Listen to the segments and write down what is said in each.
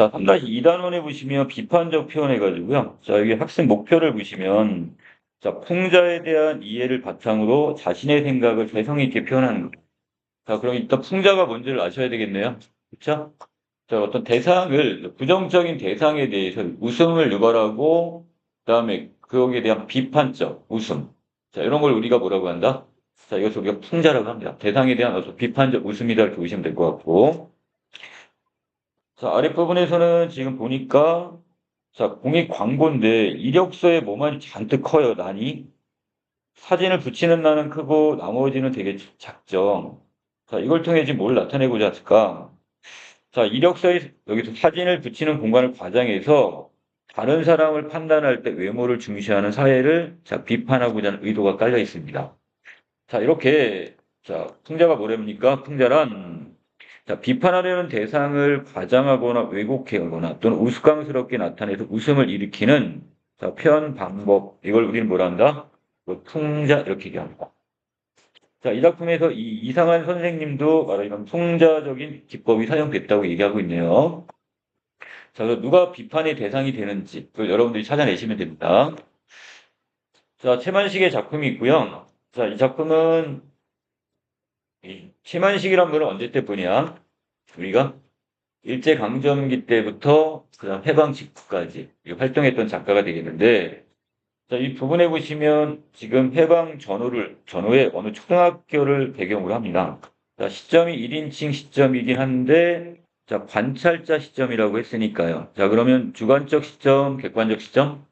자, 3-2단원에 보시면 비판적 표현 해가지고요. 자, 여기 학생 목표를 보시면, 자, 풍자에 대한 이해를 바탕으로 자신의 생각을 개성 있게 표현하는 거. 자, 그럼 일단 풍자가 뭔지를 아셔야 되겠네요. 그쵸? 자, 어떤 대상을, 부정적인 대상에 대해서 웃음을 유발하고, 그 다음에 거기에 대한 비판적 웃음. 자, 이런 걸 우리가 뭐라고 한다? 자, 이것을 우리가 풍자라고 합니다. 대상에 대한 어떤 비판적 웃음이다 이렇게 보시면 될 것 같고. 자, 아랫부분에서는 지금 보니까, 자, 공익 광고인데, 이력서에 뭐만 잔뜩 커요, 난이. 사진을 붙이는 난은 크고, 나머지는 되게 작죠. 자, 이걸 통해 지금 뭘 나타내고자 했을까? 자, 이력서에 여기서 사진을 붙이는 공간을 과장해서 다른 사람을 판단할 때 외모를 중시하는 사회를 자, 비판하고자 하는 의도가 깔려 있습니다. 자, 이렇게, 자, 풍자가 뭐랍니까? 풍자란, 자, 비판하려는 대상을 과장하거나 왜곡하거나 또는 우스꽝스럽게 나타내서 웃음을 일으키는 자, 표현 방법. 이걸 우리는 뭐라 한다? 뭐 풍자, 이렇게 얘기합니다. 자, 이 작품에서 이 이상한 선생님도 말하자면 풍자적인 기법이 사용됐다고 얘기하고 있네요. 자, 그래서 누가 비판의 대상이 되는지 여러분들이 찾아내시면 됩니다. 자, 최만식의 작품이 있고요. 자, 이 작품은 이 최만식이란 분은 언제 때뿐이야? 우리가 일제강점기 때부터 그다음 해방 직후까지 활동했던 작가가 되겠는데 자, 이 부분에 보시면 지금 해방 전후를 전후에 어느 초등학교를 배경으로 합니다. 자, 시점이 1인칭 시점이긴 한데 자, 관찰자 시점이라고 했으니까요. 자, 그러면 주관적 시점, 객관적 시점?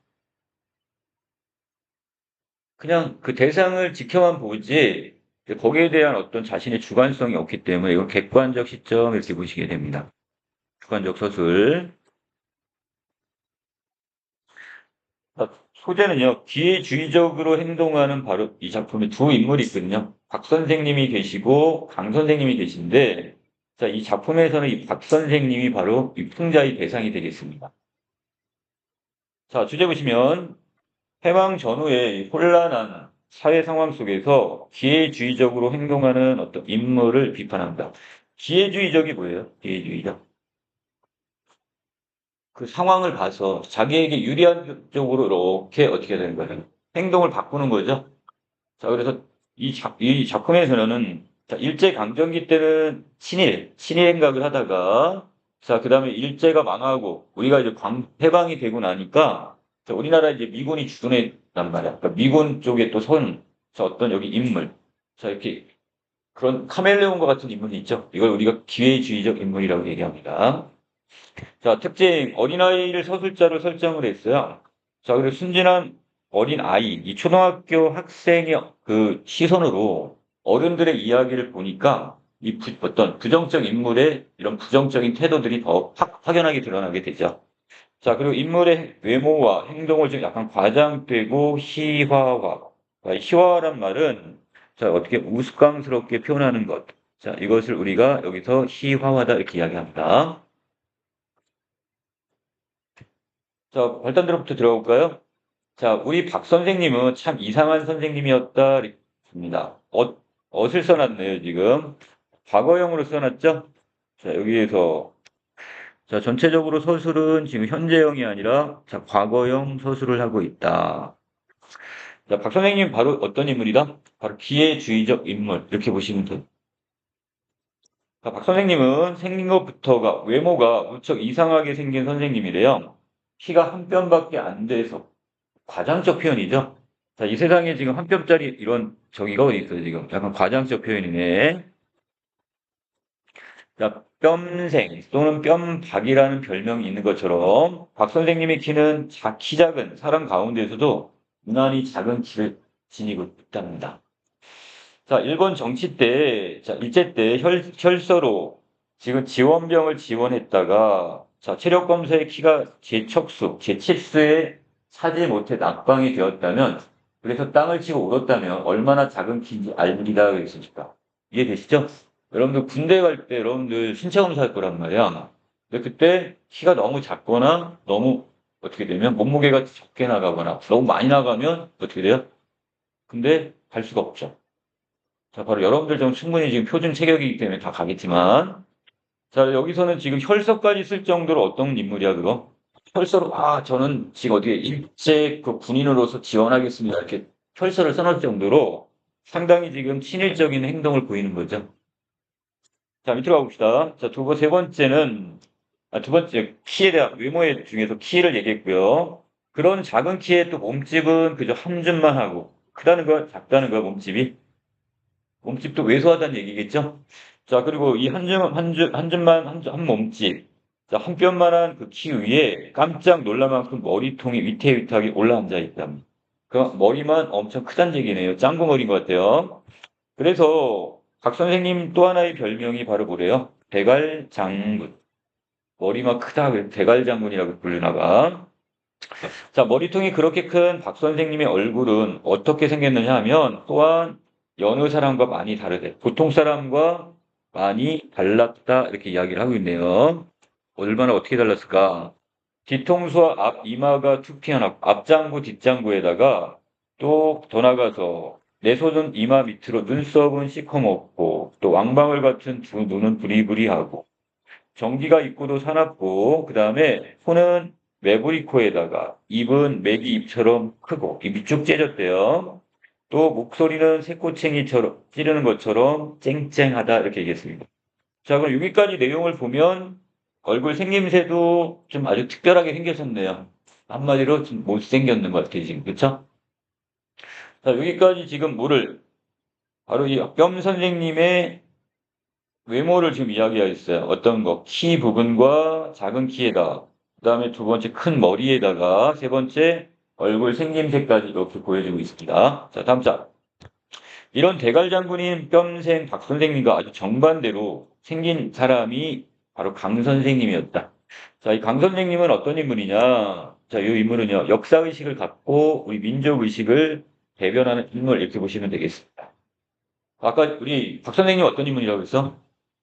그냥 그 대상을 지켜만 보지 거기에 대한 어떤 자신의 주관성이 없기 때문에 이건 객관적 시점 이렇게 보시게 됩니다. 주관적 서술. 자, 소재는요, 기회주의적으로 행동하는 바로 이 작품에 두 인물이 있거든요. 박 선생님이 계시고 강 선생님이 계신데, 자, 이 작품에서는 이 박 선생님이 바로 이 풍자의 대상이 되겠습니다. 자, 주제 보시면, 해방 전후의 혼란한 사회 상황 속에서 기회주의적으로 행동하는 어떤 인물을 비판합니다. 기회주의적이 뭐예요? 기회주의적. 그 상황을 봐서 자기에게 유리한 쪽으로 이렇게 어떻게 되는 거예요? 행동을 바꾸는 거죠. 자, 그래서 이, 작, 이 작품에서는 자, 일제강점기 때는 친일, 친일 행각을 하다가 자, 그 다음에 일제가 망하고 우리가 이제 광, 해방이 되고 나니까 자, 우리나라 이제 미군이 주둔했단 말이야. 그러니까 미군 쪽에 또 손, 자, 어떤 여기 인물. 자, 이렇게 그런 카멜레온과 같은 인물이 있죠. 이걸 우리가 기회주의적 인물이라고 얘기합니다. 자, 특징, 어린아이를 서술자로 설정을 했어요. 자, 그리고 순진한 어린 아이, 이 초등학교 학생의 그 시선으로 어른들의 이야기를 보니까 이 부, 어떤 부정적 인물의 이런 부정적인 태도들이 더 확, 확연하게 드러나게 되죠. 자, 그리고 인물의 외모와 행동을 좀 약간 과장되고 희화화. 희화화란 말은 자, 어떻게 우스꽝스럽게 표현하는 것. 자, 이것을 우리가 여기서 희화화다 이렇게 이야기합니다. 자, 발단대로부터 들어볼까요? 자, 우리 박 선생님은 참 이상한 선생님이었다. 입니다. 어, 엇을 써놨네요, 지금. 과거형으로 써놨죠? 자, 여기에서. 자, 전체적으로 서술은 지금 현재형이 아니라, 자, 과거형 서술을 하고 있다. 자, 박 선생님 바로 어떤 인물이다? 바로 기회주의적 인물. 이렇게 보시면 돼요. 자, 박 선생님은 생긴 것부터가, 외모가 무척 이상하게 생긴 선생님이래요. 키가 한 뼘밖에 안 돼서 과장적 표현이죠. 자, 이 세상에 지금 한 뼘짜리 이런 저기가 어디 있어요, 지금. 약간 과장적 표현이네. 자, 뼘생 또는 뼘박이라는 별명이 있는 것처럼 박 선생님의 키는 자, 키 작은 사람 가운데에서도 무난히 작은 키를 지니고 있답니다. 자, 일본 정치 때, 자, 일제 때 혈, 혈서로 지금 지원병을 지원했다가 자, 체력 검사의 키가 제척수, 제칠수에 차지 못해 낙방이 되었다면, 그래서 땅을 치고 울었다면 얼마나 작은 키인지 알리다 그랬으니까. 이해되시죠? 여러분들 군대 갈 때 여러분들 신체 검사할 거란 말이야. 근데 그때 키가 너무 작거나 너무 어떻게 되면 몸무게가 적게 나가거나 너무 많이 나가면 어떻게 돼요? 근데 갈 수가 없죠. 자, 바로 여러분들 좀 충분히 지금 표준 체격이기 때문에 다 가겠지만, 자, 여기서는 지금 혈서까지 쓸 정도로 어떤 인물이야, 그거? 혈서로, 아, 저는 지금 어디에 일제 그 군인으로서 지원하겠습니다. 이렇게 혈서를 써놓을 정도로 상당히 지금 친일적인 행동을 보이는 거죠. 자, 밑으로 가봅시다. 자, 두 번, 세 번째는, 아, 두 번째, 키에 대한, 외모에 중에서 키를 얘기했고요. 그런 작은 키에 또 몸집은 그저 한 줌만 하고, 크다는 거, 작다는 거, 몸집이. 몸집도 왜소하다는 얘기겠죠? 자, 그리고 이 한 줌, 한 줌, 한 줌만, 한, 줌- 한 몸집. 자, 한 뼘만한 그 키 위에 깜짝 놀랄 만큼 머리통이 위태위태하게 올라앉아 있답니다. 그 머리만 엄청 크다는 얘기네요. 짱구 머리인 것 같아요. 그래서 박 선생님 또 하나의 별명이 바로 뭐래요? 대갈장군. 머리만 크다, 대갈장군이라고 부르나 봐. 자, 머리통이 그렇게 큰 박 선생님의 얼굴은 어떻게 생겼느냐 하면 또한 여느 사람과 많이 다르대. 보통 사람과 많이 달랐다 이렇게 이야기를 하고 있네요. 얼마나 어떻게 달랐을까? 뒤통수와 앞 이마가 툭 튀어나왔고 앞장구 뒷장구에다가 또 더 나가서 내 손은 이마 밑으로 눈썹은 시커멓고 또 왕방울 같은 두 눈은 부리부리하고 정기가 입고도 사납고 그 다음에 손은 매부리 코에다가 입은 메기 입처럼 크고 입이 쭉 째졌대요. 또 목소리는 새꼬챙이처럼 찌르는 것처럼 쨍쨍하다 이렇게 얘기했습니다. 자 그럼 여기까지 내용을 보면 얼굴 생김새도 좀 아주 특별하게 생겼었네요. 한마디로 좀 못생겼는 것 같아요 지금 그쵸? 자 여기까지 지금 뭐를 바로 이뿅 선생님의 외모를 지금 이야기하였어요. 어떤 거? 키 부분과 작은 키에다 그 다음에 두 번째 큰 머리에다가 세 번째 얼굴 생김새까지 이렇게 보여주고 있습니다. 자, 다음 장. 이런 대갈 장군인 뺨생 박 선생님과 아주 정반대로 생긴 사람이 바로 강 선생님이었다. 자, 이 강 선생님은 어떤 인물이냐? 자, 이 인물은요, 역사의식을 갖고 우리 민족의식을 대변하는 인물 이렇게 보시면 되겠습니다. 아까 우리 박 선생님 어떤 인물이라고 했어?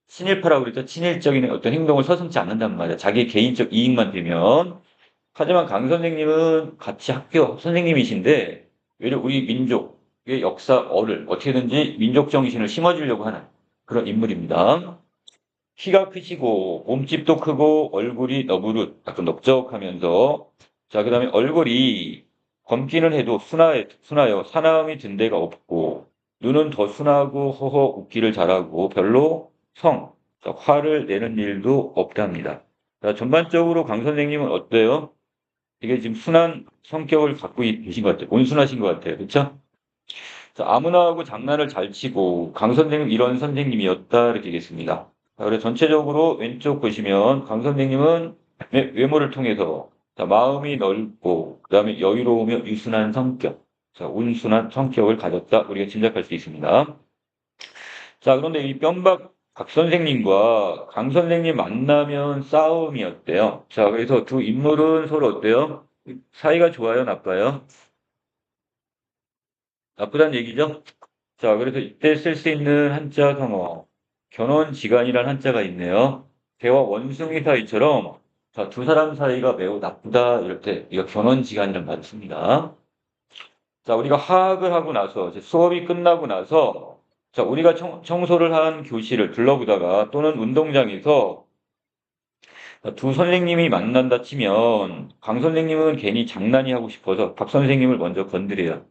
친일파라고 그랬죠. 친일적인 어떤 행동을 서슴지 않는단 말이야. 자기 개인적 이익만 되면. 하지만 강 선생님은 같이 학교 선생님이신데, 외려 우리 민족의 역사어를 어떻게든지 민족 정신을 심어주려고 하는 그런 인물입니다. 키가 크시고, 몸집도 크고, 얼굴이 너부릇, 약간 넓적하면서, 자, 그 다음에 얼굴이 검기는 해도 순하여, 순하여 사나움이 든 데가 없고, 눈은 더 순하고 허허 웃기를 잘하고 별로 성, 자, 화를 내는 일도 없답니다. 자, 전반적으로 강 선생님은 어때요? 되게 지금 순한 성격을 갖고 계신 것 같아요. 온순하신 것 같아요. 그쵸? 자, 아무나 하고 장난을 잘 치고 강 선생님 이런 선생님이었다 이렇게. 자, 그래서 전체적으로 왼쪽 보시면 강 선생님은 외- 외모를 통해서 자, 마음이 넓고 그 다음에 여유로우며 유순한 성격, 자, 온순한 성격을 가졌다 우리가 짐작할 수 있습니다. 자, 그런데 이 뼘박 박 선생님과 강 선생님 만나면 싸움이었대요. 자, 그래서 두 인물은 서로 어때요? 사이가 좋아요, 나빠요? 나쁘다는 얘기죠? 자, 그래서 이때 쓸 수 있는 한자 성어, 견원지간이라는 한자가 있네요. 대화 원숭이 사이처럼 자, 두 사람 사이가 매우 나쁘다 이럴 때 이거 견원지간이라는 말을 씁니다. 자, 우리가 하학을 하고 나서 수업이 끝나고 나서 자, 우리가 청, 청소를 한 교실을 둘러보다가 또는 운동장에서 두 선생님이 만난다 치면 강 선생님은 괜히 장난이 하고 싶어서 박 선생님을 먼저 건드려요.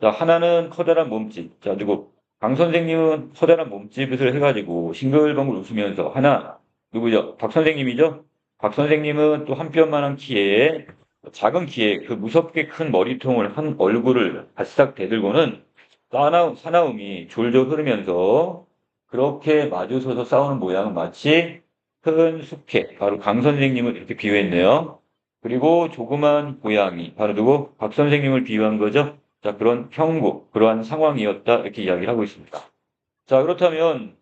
자, 하나는 커다란 몸집. 자, 그리고 강 선생님은 커다란 몸집을 해가지고 싱글벙글 웃으면서 하나 누구죠? 박 선생님이죠? 박 선생님은 또한 뼘만한 키에 작은 키에 그 무섭게 큰 머리통을 한 얼굴을 바싹 대들고는 사나움, 사나움이 졸졸 흐르면서 그렇게 마주서서 싸우는 모양은 마치 큰 숙회, 바로 강 선생님을 이렇게 비유했네요. 그리고 조그만 고양이, 바로 누구? 박 선생님을 비유한 거죠. 자, 그런 형국, 그러한 상황이었다. 이렇게 이야기를 하고 있습니다. 자, 그렇다면,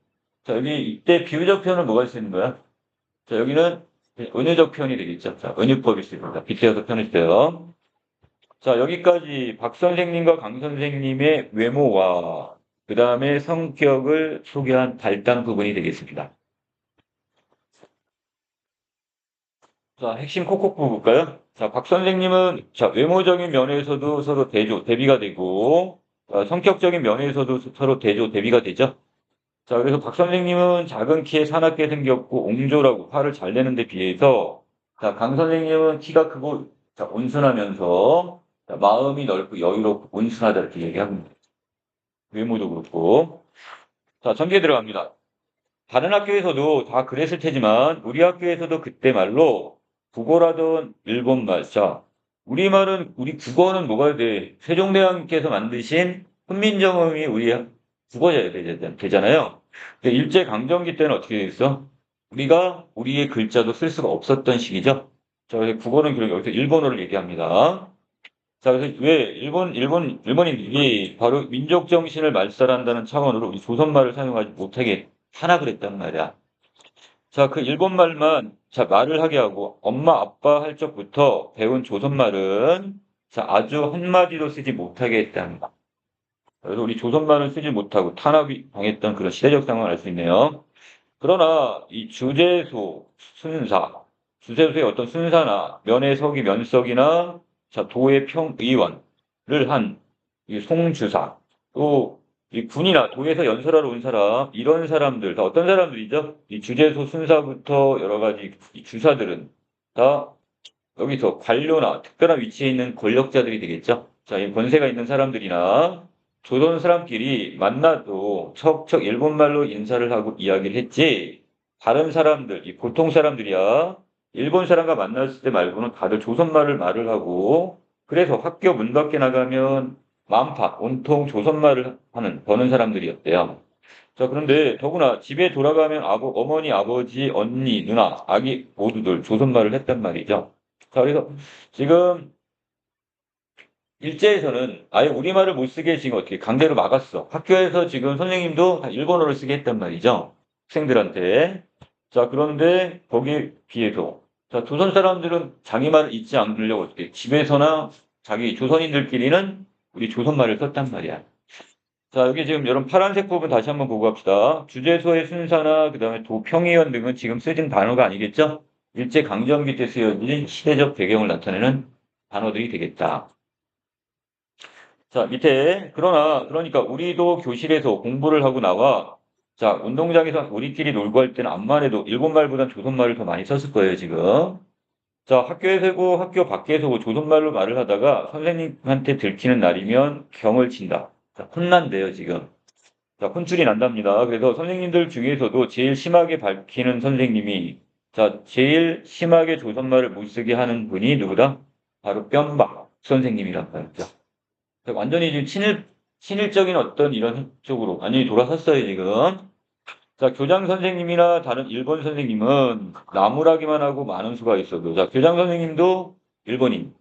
자, 여기 이때 비유적 표현은 뭐가 있는 거야? 자, 여기는 은유적 표현이 되겠죠. 자, 은유법이 있습니다. 빗대어서 표현했어요. 자, 여기까지 박 선생님과 강 선생님의 외모와 그 다음에 성격을 소개한 발단 부분이 되겠습니다. 자, 핵심 콕콕 뽑을까요? 자, 박 선생님은 자, 외모적인 면에서도 서로 대조, 대비가 되고 자, 성격적인 면에서도 서로 대조, 대비가 되죠. 자, 그래서 박 선생님은 작은 키에 사납게 생겼고 옹졸하고 화를 잘 내는 데 비해서 자, 강 선생님은 키가 크고 자, 온순하면서 자, 마음이 넓고 여유롭고 온순하다 이렇게 얘기합니다. 외모도 그렇고. 자, 전개 들어갑니다. 다른 학교에서도 다 그랬을 테지만 우리 학교에서도 그때 말로 국어라던 일본말. 자, 우리말은 우리 국어는 뭐가 돼? 세종대왕께서 만드신 훈민정음이 우리 국어져야 되잖아요. 근데 일제 강점기 때는 어떻게 됐어? 우리가 우리의 글자도 쓸 수가 없었던 시기죠. 자, 그래서 국어는 결국 여기서 일본어를 얘기합니다. 자, 그래서 왜 일본 일본 일본인들이 바로 민족 정신을 말살한다는 차원으로 우리 조선말을 사용하지 못하게 하나 그랬단 말이야. 자, 그 일본말만 자 말을 하게 하고 엄마 아빠 할 적부터 배운 조선말은 자 아주 한마디도 쓰지 못하게 거. 그래서 우리 조선말을 쓰지 못하고 탄압이 당했던 그런 시대적 상황을 알 수 있네요. 그러나 이 주제소 순사, 주제소의 어떤 순사나 면회석이 면석이나 자 도의 평의원을 한 이 송주사 또 이 군이나 도에서 연설하러 온 사람 이런 사람들 다 어떤 사람들이죠? 이 주제소 순사부터 여러 가지 이 주사들은 다 여기서 관료나 특별한 위치에 있는 권력자들이 되겠죠. 자, 이 권세가 있는 사람들이나 조선 사람끼리 만나도 척척 일본말로 인사를 하고 이야기를 했지 다른 사람들, 이 보통 사람들이야 일본 사람과 만났을 때 말고는 다들 조선말을 말을 하고 그래서 학교 문 밖에 나가면 만파, 온통 조선말을 하는, 버는 사람들이었대요. 자, 그런데 더구나 집에 돌아가면 아버, 어머니, 아버지, 언니, 누나, 아기 모두들 조선말을 했단 말이죠. 자, 그래서 지금 일제에서는 아예 우리말을 못 쓰게 지금 어떻게 강제로 막았어. 학교에서 지금 선생님도 다 일본어를 쓰게 했단 말이죠. 학생들한테. 자, 그런데 거기에 비해서 자, 조선 사람들은 자기 말을 잊지 않으려고 어떻게 집에서나 자기 조선인들끼리는 우리 조선말을 썼단 말이야. 자, 여기 지금 여러분 파란색 부분 다시 한번 보고 갑시다. 주제소의 순사나 그 다음에 도평의원 등은 지금 쓰진 단어가 아니겠죠? 일제 강점기 때 쓰여진 시대적 배경을 나타내는 단어들이 되겠다. 자, 밑에 그러나 그러니까 우리도 교실에서 공부를 하고 나와 자, 운동장에서 우리끼리 놀고 할 때는 암만 해도 일본말보단 조선말을 더 많이 썼을 거예요, 지금. 자, 학교에서고 학교 밖에서고 조선말로 말을 하다가 선생님한테 들키는 날이면 경을 친다. 자, 혼난대요, 지금. 자, 혼쭐이 난답니다. 그래서 선생님들 중에서도 제일 심하게 밝히는 선생님이 자, 제일 심하게 조선말을 못 쓰게 하는 분이 누구다? 바로 뺨박 선생님이란 말이죠. 완전히 지금 친일, 친일적인 어떤 이런 쪽으로 완전히 돌아섰어요, 지금. 자, 교장 선생님이나 다른 일본 선생님은 나무라기만 하고 많은 수가 있어도, 자, 교장 선생님도 일본인,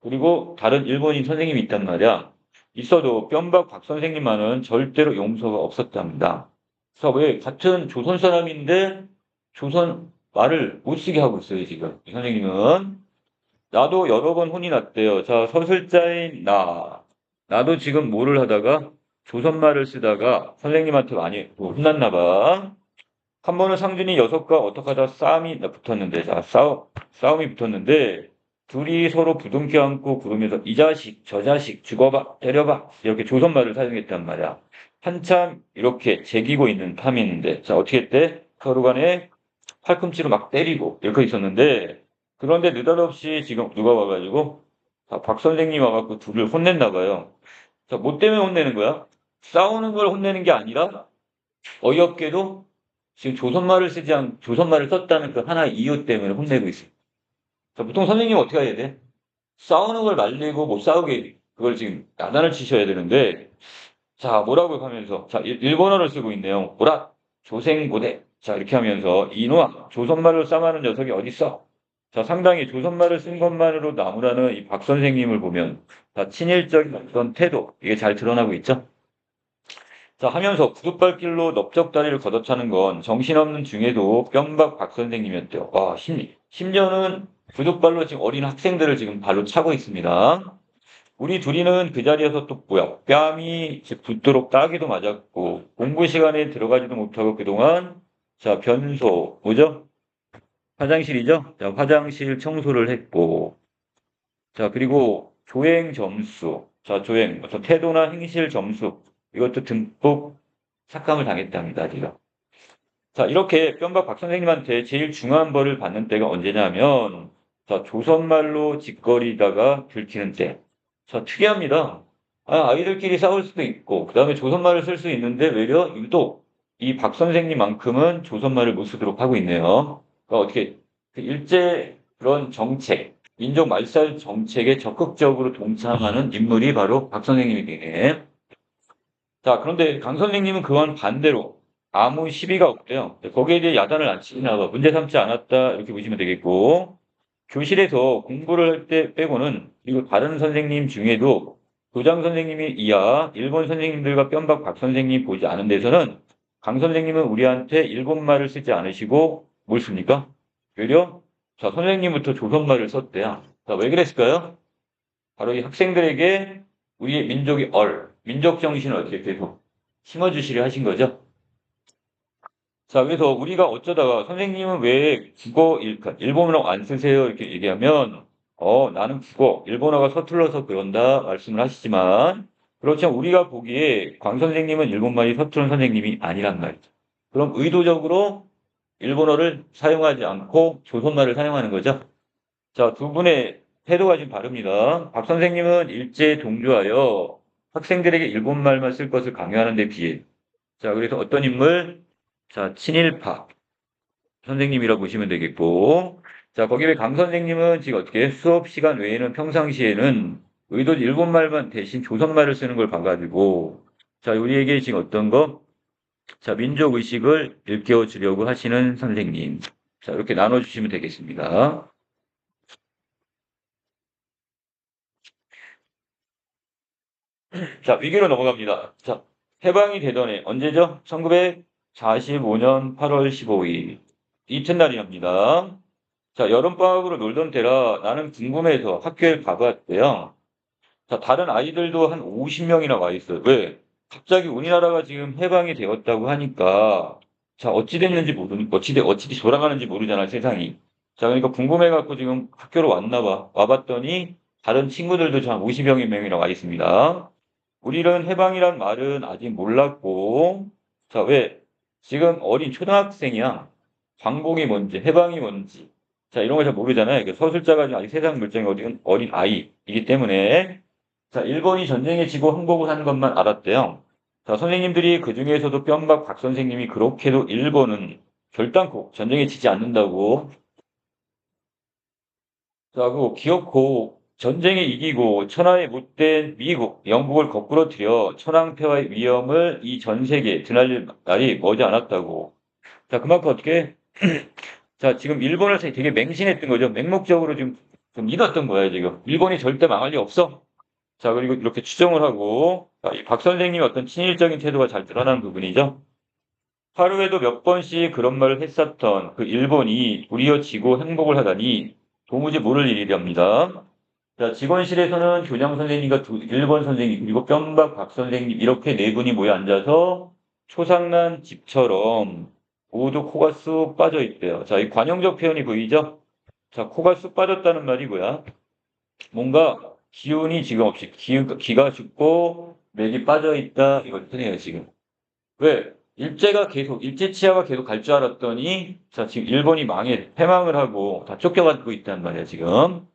그리고 다른 일본인 선생님이 있단 말이야. 있어도 뺨박 박 선생님만은 절대로 용서가 없었답니다. 그래서 왜 같은 조선 사람인데 조선 말을 못 쓰게 하고 있어요, 지금. 이 선생님은. 나도 여러 번 혼이 났대요. 자, 서술자인 나. 나도 지금 뭐를 하다가 조선말을 쓰다가 선생님한테 많이 혼났나 봐. 한 번은 상준이 녀석과 어떻게 하다 싸움이 붙었는데, 자, 싸움, 싸움이 붙었는데, 둘이 서로 부둥켜 안고 그러면서 이 자식, 저 자식, 죽어봐, 때려봐. 이렇게 조선말을 사용했단 말이야. 한참 이렇게 제기고 있는 탐이있는데 자, 어떻게 했대? 서로 간에 팔꿈치로 막 때리고 이렇게 있었는데, 그런데 느닷없이 지금 누가 와가지고, 박 선생님 와갖고 둘을 혼냈나 봐요. 자, 뭐 때문에 혼내는 거야? 싸우는 걸 혼내는 게 아니라 어이없게도 지금 조선말을 쓰지 않, 조선말을 썼다는 그 하나의 이유 때문에 혼내고 있어요. 자, 보통 선생님 어떻게 해야 돼? 싸우는 걸 말리고 못 싸우게 그걸 지금 야단을 치셔야 되는데 자, 뭐라고 하면서 자, 일본어를 쓰고 있네요. 뭐라? 조생고대. 자, 이렇게 하면서 이노아 조선말로 싸마는 녀석이 어딨어? 자, 상당히 조선말을 쓴 것만으로 나무라는 이 박 선생님을 보면 다 친일적인 어떤 태도 이게 잘 드러나고 있죠. 자, 하면서 구두발길로 넓적다리를 걷어차는 건 정신없는 중에도 뿅박 박 선생님이었대요. 와, 심, 심지어는 구두발로 지금 어린 학생들을 지금 발로 차고 있습니다. 우리 둘이는 그 자리에서 또 뭐야, 뺨이 붙도록 따기도 맞았고, 공부 시간에 들어가지도 못하고 그동안, 자, 변소, 뭐죠? 화장실이죠? 자, 화장실 청소를 했고, 자, 그리고 조행 점수, 자, 조행, 어떤 태도나 행실 점수, 이것도 듬뿍 삭감을 당했답니다. 제가. 자, 이렇게 뿅박 박 선생님한테 제일 중요한 벌을 받는 때가 언제냐면, 자, 조선말로 짓거리다가 들키는 때. 자, 특이합니다. 아, 아이들끼리 싸울 수도 있고, 그 다음에 조선말을 쓸 수 있는데, 외려 유독 이 박 선생님만큼은 조선말을 못 쓰도록 하고 있네요. 어떻게, 그 일제 그런 정책, 민족 말살 정책에 적극적으로 동참하는 인물이 바로 박 선생님이 되네. 자, 그런데 강 선생님은 그와는 반대로 아무 시비가 없대요. 거기에 대해 야단을 안 치나 봐. 문제 삼지 않았다. 이렇게 보시면 되겠고. 교실에서 공부를 할 때 빼고는, 그리고 다른 선생님 중에도 교장 선생님이 이하 일본 선생님들과 뼘박 박 선생님 보지 않은 데서는 강 선생님은 우리한테 일본말을 쓰지 않으시고 뭘 씁니까? 오히려 자 선생님부터 조선말을 썼대요. 자, 왜 그랬을까요? 바로 이 학생들에게 우리의 민족의 얼, 민족 정신을 어떻게 계속 심어주시려 하신 거죠. 자, 그래서 우리가 어쩌다가 선생님은 왜 국어 일- 일본어로 안 쓰세요? 이렇게 얘기하면 어, 나는 국어, 일본어가 서툴러서 그런다 말씀을 하시지만 그렇지만 우리가 보기에 광 선생님은 일본말이 서투른 선생님이 아니란 말이죠. 그럼 의도적으로 일본어를 사용하지 않고 조선말을 사용하는 거죠. 자, 두 분의 태도가 지금 다릅니다. 박 선생님은 일제에 동조하여 학생들에게 일본말만 쓸 것을 강요하는 데 비해 자, 그래서 어떤 인물? 자, 친일파 선생님이라고 보시면 되겠고 자, 거기에 강 선생님은 지금 어떻게 수업 시간 외에는 평상시에는 의도 일본말만 대신 조선말을 쓰는 걸 봐가지고 자, 우리에게 지금 어떤 거? 자, 민족 의식을 일깨워 주려고 하시는 선생님. 자, 이렇게 나눠 주시면 되겠습니다. 자, 위기로 넘어갑니다. 자, 해방이 되던 해 언제죠? 1945년 8월 15일 이튿날이랍니다. 자, 여름방학으로 놀던 때라 나는 궁금해서 학교에 가봤대요. 자, 다른 아이들도 한 50명이나 와 있어요. 왜? 갑자기 우리나라가 지금 해방이 되었다고 하니까 자, 어찌 됐는지 모르니 어찌 돼 어찌 돌아가는지 모르잖아, 세상이. 자, 그러니까 궁금해 갖고 지금 학교로 왔나 봐. 와 봤더니 다른 친구들도 한 50여 명이나 와 있습니다. 우리는 해방이란 말은 아직 몰랐고 자, 왜? 지금 어린 초등학생이야. 광복이 뭔지, 해방이 뭔지. 자, 이런 거잘 모르잖아요. 그 서술자가 아직 세상 물정이 어린, 어린 아이이기 때문에 자, 일본이 전쟁에 지고 항복을 하는 것만 알았대요. 자, 선생님들이 그 중에서도 뼘박 박 선생님이 그렇게도 일본은 결단코 전쟁에 지지 않는다고. 자, 그 기어코 전쟁에 이기고 천하에 못된 미국, 영국을 거꾸로 들여 천황폐화의 위험을 이 전 세계에 드날릴 날이 머지 않았다고. 자, 그만큼 어떻게, 자, 지금 일본을 되게 맹신했던 거죠. 맹목적으로 지금 좀 믿었던 거예요, 지금. 일본이 절대 망할 리 없어. 자, 그리고 이렇게 추정을 하고, 박 선생님의 어떤 친일적인 태도가 잘 드러나는 부분이죠. 하루에도 몇 번씩 그런 말을 했었던 그 일본이 도리어 지고 행복을 하다니 도무지 모를 일이랍니다. 자, 직원실에서는 교장 선생님과 두, 일본 선생님, 그리고 뼘박 박 선생님, 이렇게 네 분이 모여 앉아서 초상난 집처럼 모두 코가 쑥 빠져 있대요. 자, 이 관용적 표현이 보이죠? 자, 코가 쑥 빠졌다는 말이 뭐야? 뭔가 기운이 지금 없이 기, 기가 죽고 맥이 빠져 있다 뜻해요 지금. 왜? 일제가 계속 일제 치하가 계속 갈 줄 알았더니 자 지금 일본이 망해 패망을 하고 다 쫓겨가고 있단 말이야 지금.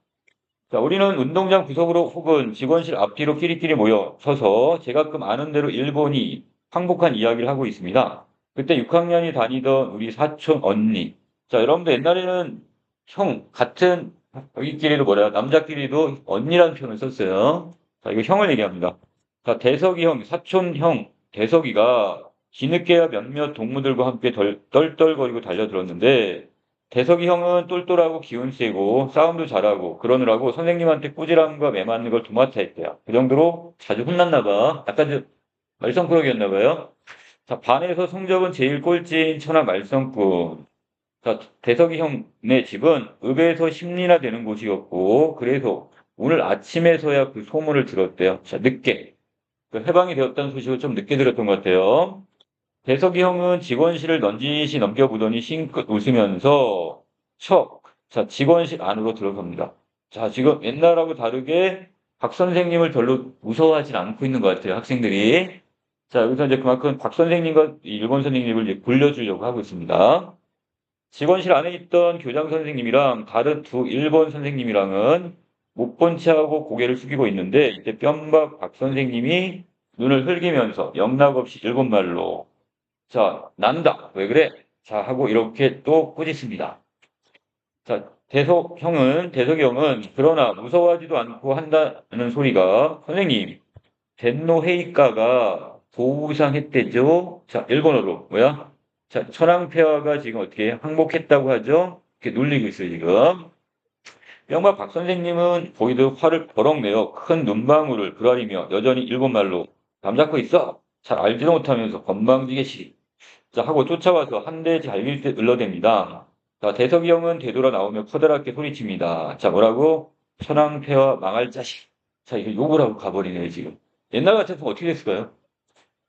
자 우리는 운동장 구석으로 혹은 직원실 앞뒤로 끼리끼리 모여 서서 제가끔 아는 대로 일본이 항복한 이야기를 하고 있습니다. 그때 6학년이 다니던 우리 사촌 언니. 자 여러분들 옛날에는 형 같은 여기끼리도 뭐래요? 남자끼리도 언니라는 표현을 썼어요. 자, 이거 형을 얘기합니다. 자, 대석이 형, 사촌 형, 대석이가 뒤늦게야 몇몇 동무들과 함께 덜, 떨떨거리고 달려들었는데, 대석이 형은 똘똘하고 기운 세고 싸움도 잘하고 그러느라고 선생님한테 꾸지람과 매맞는 걸 도맡아 했대요. 그 정도로 자주 혼났나 봐. 약간 좀 말썽꾸러기였나 봐요. 자, 반에서 성적은 제일 꼴찌인 천하 말썽꾼. 자, 대석이 형네 집은 읍에서 심리나 되는 곳이었고, 그래서 오늘 아침에서야 그 소문을 들었대요. 자, 늦게. 그 해방이 되었다는 소식을 좀 늦게 들었던 것 같아요. 대석이 형은 직원실을 넌지시 넘겨보더니 싱긋 웃으면서 척, 자, 직원실 안으로 들어갑니다. 자, 지금 옛날하고 다르게 박 선생님을 별로 무서워하진 않고 있는 것 같아요, 학생들이. 자, 여기서 이제 그만큼 박 선생님과 이 일본 선생님을 굴려주려고 하고 있습니다. 직원실 안에 있던 교장 선생님이랑 다른 두 일본 선생님이랑은 못본 채하고 고개를 숙이고 있는데 이때 뼘박 박 선생님이 눈을 흘기면서 영락 없이 일본말로 자, 난다. 왜 그래? 자, 하고 이렇게 또 꾸짖습니다. 자, 대석 형은, 대석이 형은 그러나 무서워하지도 않고 한다는 소리가 선생님, 덴노 헤이카가 보우상 했대죠? 자, 일본어로 뭐야? 자, 천황폐하가 지금 어떻게 항복했다고 하죠? 이렇게 놀리고 있어요, 지금. 영박 박 선생님은 보이듯 화를 버럭 내어 큰 눈방울을 부라리며 여전히 일본말로 남잡고 있어? 잘 알지도 못하면서 건방지게 시리. 자, 하고 쫓아와서 한대 잘릴 듯 을러댑니다. 자, 대석이 형은 되돌아 나오며 커다랗게 소리칩니다. 자, 뭐라고? 천황폐하 망할 자식. 자, 이거 욕을 하고 가버리네요, 지금. 옛날 같았으면 어떻게 됐을까요?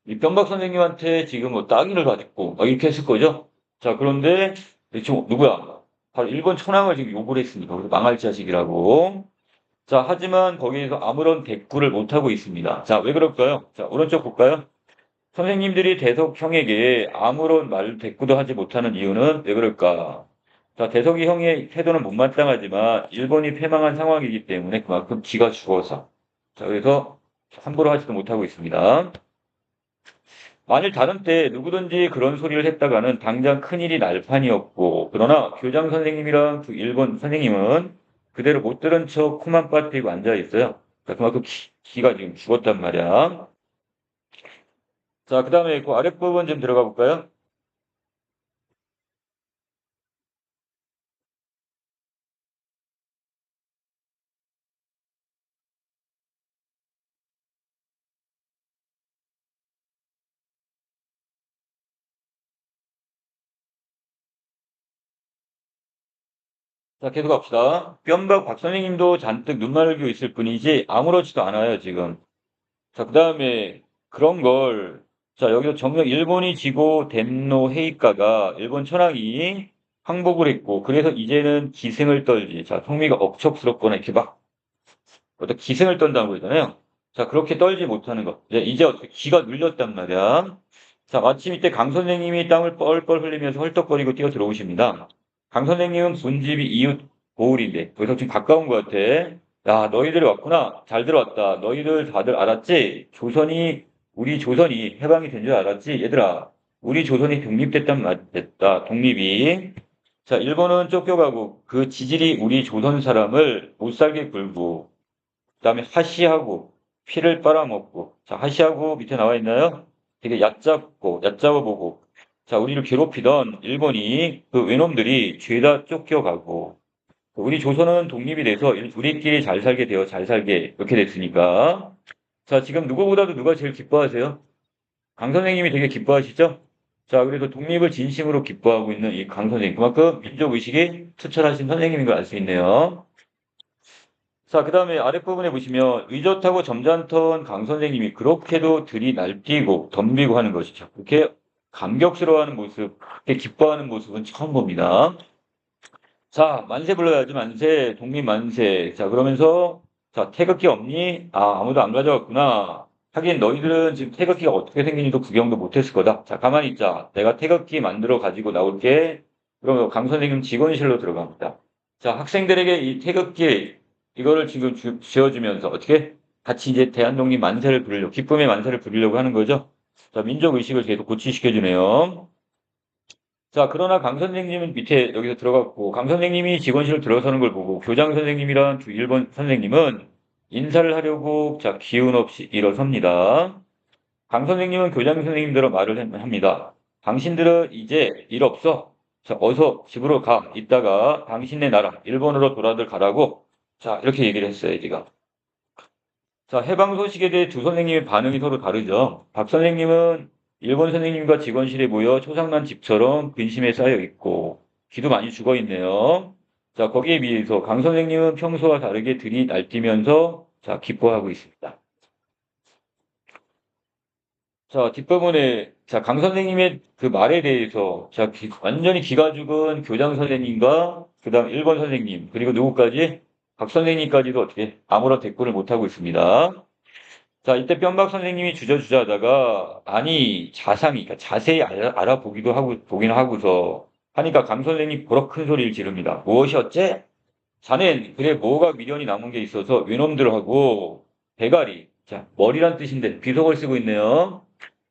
이 변박 선생님한테 지금 뭐 따기를 막 이렇게 했을 거죠? 자, 그런데 지금 누구야? 바로 일본 천황을 지금 욕을 했으니까. 그래서 망할 자식이라고. 자, 하지만 거기에서 아무런 대꾸를 못 하고 있습니다. 자, 왜 그럴까요? 자, 오른쪽 볼까요? 선생님들이 대석 형에게 아무런 말 대꾸도 하지 못하는 이유는 왜 그럴까? 자, 대석이 형의 태도는 못마땅하지만 일본이 패망한 상황이기 때문에 그만큼 기가 죽어서. 자, 그래서 함부로 하지도 못하고 있습니다. 만일 다른 때 누구든지 그런 소리를 했다가는 당장 큰일이 날 판이었고, 그러나 교장 선생님이랑 그 일본 선생님은 그대로 못 들은 척 코만 빠뜨리고 앉아 있어요. 그러니까 그만큼 기, 기가 지금 죽었단 말이야. 자, 그 다음에 그 아랫부분 좀 들어가 볼까요? 자, 계속 갑시다. 뼘박 박 선생님도 잔뜩 눈만 흘기고 있을 뿐이지 아무렇지도 않아요, 지금. 자, 그 다음에 그런 걸, 자, 여기서 정녕 일본이 지고 덴노 헤이카가 일본 천황이 항복을 했고, 그래서 이제는 기승을 떨지. 자, 성미가 억척스럽거나 이렇게 막, 어떤 기승을 떤다는 거잖아요. 자, 그렇게 떨지 못하는 거. 이제, 이제 어떻게 기가 눌렸단 말이야. 자, 마침 이때 강 선생님이 땀을 뻘뻘 흘리면서 헐떡거리고 뛰어 들어오십니다. 강 선생님은 본집이 이웃 고을인데, 거기서 좀 가까운 것 같아. 야, 너희들이 왔구나. 잘 들어왔다. 너희들 다들 알았지? 조선이, 우리 조선이 해방이 된 줄 알았지? 얘들아, 우리 조선이 독립됐단 말, 됐다. 독립이. 자, 일본은 쫓겨가고, 그 지질이 우리 조선 사람을 못 살게 굴고, 그 다음에 하시하고, 피를 빨아먹고, 자, 하시하고 밑에 나와 있나요? 되게 얕잡고, 얕잡아 보고, 자, 우리를 괴롭히던 일본이 그 외놈들이 죄다 쫓겨가고, 우리 조선은 독립이 돼서 우리끼리 잘 살게 되어 잘 살게 이렇게 됐으니까. 자, 지금 누구보다도 누가 제일 기뻐하세요? 강 선생님이 되게 기뻐하시죠? 자, 그래서 독립을 진심으로 기뻐하고 있는 이 강 선생님. 그만큼 민족 의식이 투철하신 선생님인 걸 알 수 있네요. 자, 그 다음에 아랫부분에 보시면 의젓하고 점잖던 강 선생님이 그렇게도 들이 날뛰고 덤비고 하는 것이죠. 그렇게 감격스러워하는 모습, 그렇게 기뻐하는 모습은 처음 봅니다. 자, 만세 불러야지, 만세, 독립 만세. 자, 그러면서, 자, 태극기 없니? 아, 아무도 안 가져왔구나. 하긴 너희들은 지금 태극기가 어떻게 생긴지도 구경도 못했을 거다. 자, 가만히 있자. 내가 태극기 만들어 가지고 나올게. 그러면 강 선생님 직원실로 들어갑니다. 자, 학생들에게 이 태극기, 이거를 지금 주, 지어주면서 어떻게? 같이 이제 대한독립 만세를 부르려고, 기쁨의 만세를 부르려고 하는 거죠. 자, 민족의식을 계속 고취시켜주네요. 자, 그러나 강 선생님은 밑에 여기서 들어갔고, 강 선생님이 직원실을 들어서는 걸 보고, 교장 선생님이랑 두 일본 선생님은 인사를 하려고, 자, 기운 없이 일어섭니다. 강 선생님은 교장 선생님들로 말을 합니다. 당신들은 이제 일 없어. 자, 어서 집으로 가. 이따가 당신네 나라, 일본으로 돌아들 가라고. 자, 이렇게 얘기를 했어요, 제가. 자, 해방 소식에 대해 두 선생님의 반응이 서로 다르죠. 박 선생님은 일본 선생님과 직원실에 모여 초상난 집처럼 근심에 쌓여 있고 기도 많이 죽어 있네요. 자, 거기에 비해서 강 선생님은 평소와 다르게 들이 날뛰면서 자, 기뻐하고 있습니다. 자, 뒷부분에 자, 강 선생님의 그 말에 대해서 자, 기, 완전히 기가 죽은 교장 선생님과 그다음 일본 선생님 그리고 누구까지 박 선생님까지도 어떻게 아무런 대꾸를 못하고 있습니다. 자, 이때 뿅박 선생님이 주저주저 하다가, 아니, 자상히, 그러니까 자세히 알아, 알아보기도 하고, 보긴 하고서, 하니까 강 선생님이 보러 큰 소리를 지릅니다. 무엇이 어째? 자넨, 그래, 뭐가 미련이 남은 게 있어서, 외놈들하고, 대가리, 자, 머리란 뜻인데, 비속을 쓰고 있네요.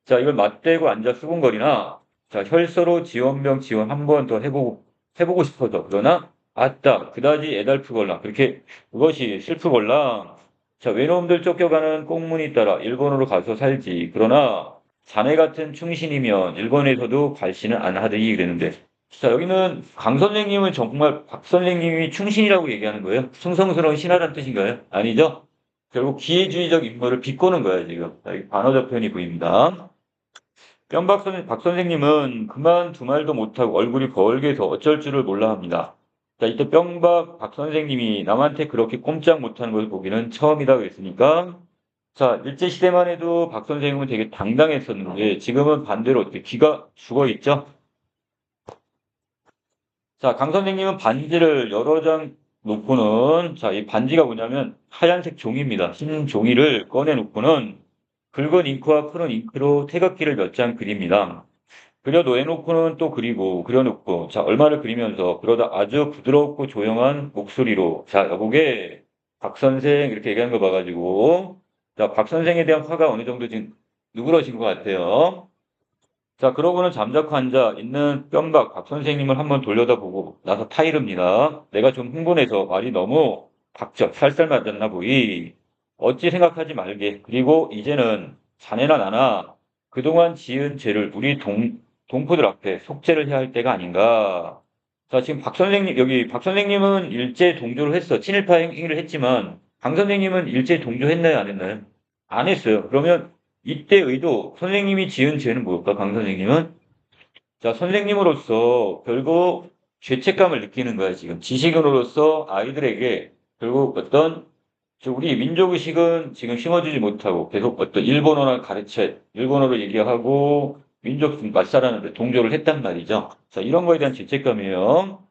자, 이걸 맞대고 앉아 수군거리나, 자, 혈서로 지원병 지원 한 번 더 해보고, 해보고 싶어서. 그러나, 아따, 그다지 애달프걸라. 그렇게, 그것이 슬프걸라. 자, 외놈들 쫓겨가는 꽁무니 따라 일본으로 가서 살지. 그러나, 자네 같은 충신이면 일본에서도 발신을 안 하더니 그랬는데. 자, 여기는 강 선생님은 정말 박 선생님이 충신이라고 얘기하는 거예요. 충성스러운 신하란 뜻인가요? 아니죠? 결국 기회주의적 인물을 비꼬는 거예요, 지금. 자, 여기 반어적 표현이 보입니다. 뿅박 선, 박 선생님은 그만 두 말도 못하고 얼굴이 벌게서 어쩔 줄을 몰라 합니다. 자, 이때 뿅박 박 선생님이 남한테 그렇게 꼼짝 못하는 것을 보기는 처음이다 그랬으니까, 자, 일제시대만 해도 박 선생님은 되게 당당했었는데, 지금은 반대로 어떻게 귀가 죽어 있죠? 자, 강 선생님은 반지를 여러 장 놓고는, 자, 이 반지가 뭐냐면 하얀색 종이입니다. 흰 종이를 꺼내 놓고는 붉은 잉크와 푸른 잉크로 태극기를 몇 장 그립니다. 그려 놓여놓고는 또 그리고 그려놓고 자 얼마를 그리면서 그러다 아주 부드럽고 조용한 목소리로 자 여보게 박 선생 이렇게 얘기하는 거 봐가지고 자 박 선생에 대한 화가 어느 정도 지금 누그러진 것 같아요. 자 그러고는 잠자코 앉아 있는 뿅박 박 선생님을 한번 돌려다보고 나서 타이릅니다. 내가 좀 흥분해서 말이 너무 박적 살살 맞았나 보이. 어찌 생각하지 말게. 그리고 이제는 자네나 나나 그동안 지은 죄를 우리 동, 동포들 앞에 속죄를 해야 할 때가 아닌가. 자, 지금 박 선생님, 여기 박 선생님은 일제 동조를 했어. 친일파 행위를 했지만, 강 선생님은 일제 동조했나요? 안 했나요? 안 했어요. 그러면 이때 의도, 선생님이 지은 죄는 뭘까? 강 선생님은? 자, 선생님으로서 결국 죄책감을 느끼는 거야, 지금. 지식인으로서 아이들에게 결국 어떤 저 우리 민족의식은 지금 심어주지 못하고 계속 어떤 일본어나 가르쳐, 일본어로 얘기하고 민족 맞사라는데 동조를 했단 말이죠. 자, 이런 거에 대한 죄책감이에요.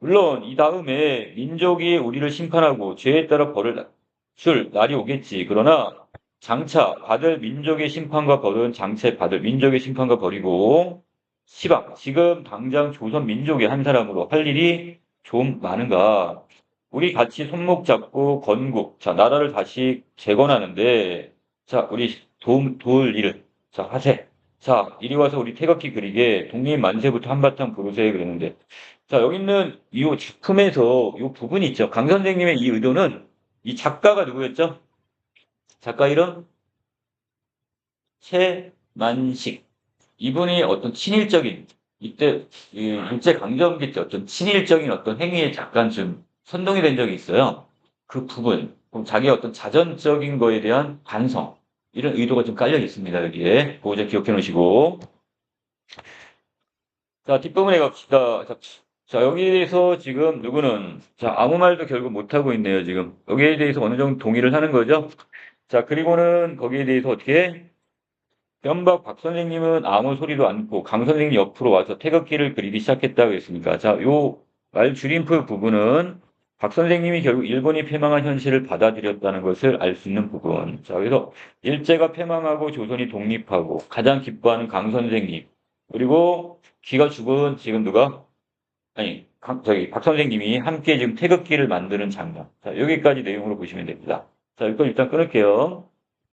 물론 이 다음에 민족이 우리를 심판하고 죄에 따라 벌을 줄 날이 오겠지. 그러나 장차 받을 민족의 심판과 벌은 장차 받을 민족의 심판과 벌이고 시방 지금 당장 조선 민족의 한 사람으로 할 일이 좀 많은가. 우리 같이 손목 잡고 건국, 자, 나라를 다시 재건하는데, 자, 우리 도, 도울 일을, 자, 하세. 자, 이리 와서 우리 태극기 그리게 독립 만세부터 한바탕 부르세요 그랬는데, 자, 여기 있는 이 작품에서 이 부분이 있죠. 강 선생님의 이 의도는 이 작가가 누구였죠? 작가 이름? 최만식. 이분이 어떤 친일적인, 이때, 일제강점기 때 어떤 친일적인 어떤 행위의 잠깐 좀 선동이 된 적이 있어요. 그 부분, 자기의 어떤 자전적인 거에 대한 반성, 이런 의도가 좀 깔려 있습니다. 여기에. 좀 기억해 놓으시고. 자, 뒷부분에 갑시다. 자, 자, 여기에 대해서 지금 누구는, 자, 아무 말도 결국 못하고 있네요, 지금. 여기에 대해서 어느 정도 동의를 하는 거죠. 자, 그리고는 거기에 대해서 어떻게, 변박 박 선생님은 아무 소리도 않고 강 선생님 옆으로 와서 태극기를 그리기 시작했다고 했으니까, 자, 요 말 줄임표 부분은 박 선생님이 결국 일본이 패망한 현실을 받아들였다는 것을 알 수 있는 부분. 자, 그래서 일제가 패망하고 조선이 독립하고 가장 기뻐하는 강 선생님. 그리고 기가 죽은 지금 누가? 아니, 강, 저기, 박 선생님이 함께 지금 태극기를 만드는 장면. 자, 여기까지 내용으로 보시면 됩니다. 자, 이건 일단 끊을게요.